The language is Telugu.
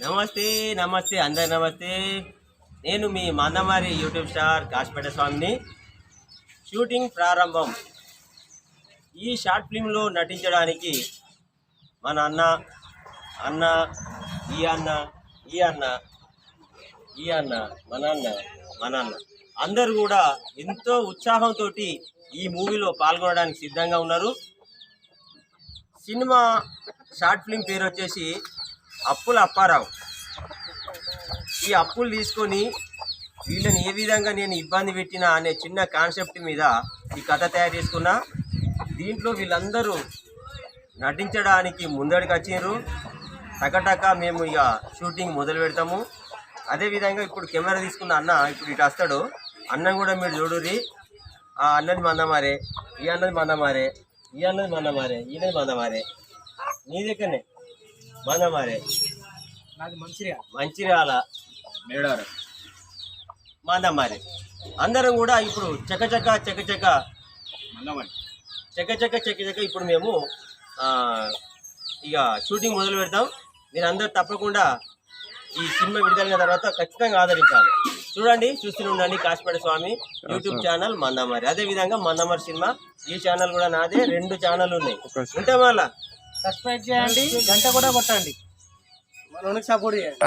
నమస్తే నమస్తే అందరి నమస్తే. నేను మీ మందమారి యూట్యూబ్ స్టార్ కాశపేట స్వామిని. షూటింగ్ ప్రారంభం. ఈ షార్ట్ ఫిల్మ్లో నటించడానికి మన అన్న అన్న ఈ అన్న ఈ అన్న ఈ అన్న మన అన్న మన అన్న. అందరూ కూడా ఎంతో ఉత్సాహంతో ఈ మూవీలో పాల్గొనడానికి సిద్ధంగా ఉన్నారు. సినిమా షార్ట్ ఫిల్మ్ పేరు వచ్చేసి అప్పుల అప్పారావు. ఈ అప్పులు తీసుకొని వీళ్ళని ఏ విధంగా నేను ఇబ్బంది పెట్టినా అనే చిన్న కాన్సెప్ట్ మీద ఈ కథ తయారు చేసుకున్నా. దీంట్లో వీళ్ళందరూ నటించడానికి ముందడికి వచ్చిండ్రు టకటక మేము ఇక షూటింగ్ మొదలు పెడతాము. అదేవిధంగా ఇప్పుడు కెమెరా తీసుకున్న అన్న ఇప్పుడు ఇటు వస్తాడు. అన్నం కూడా మీరు చూడుర్రి. ఆ అన్నది మందమారే ఈ అన్నది మందమారే ఈ అన్నది మందమారే ఈయనది మందమారే. నీ దగ్గరనే. మంచిగా మంచిర్యాల. మేడారం. మందమారే. అందరం కూడా ఇప్పుడు చకచక చకచక చకచక చకచక ఇప్పుడు మేము ఆ, ఇక షూటింగ్ మొదలు పెడతాం. మీరు అందరూ తప్పకుండా ఈ సినిమా విడుదలైన తర్వాత ఖచ్చితంగా ఆదరించాలి. చూడండి చూస్తూనే ఉండండి కాశపేట స్వామి యూట్యూబ్ ఛానల్ మందమారి. అదే విధంగా మందమారి సినిమా ఈ ఛానల్ కూడా నాదే రెండు ఛానల్ ఉన్నాయి. ఉంటాం మళ్ళా సబ్స్క్రైబ్ చేయండి. గంట కూడా కొట్టండి. మనకి సపోర్ట్ చేయండి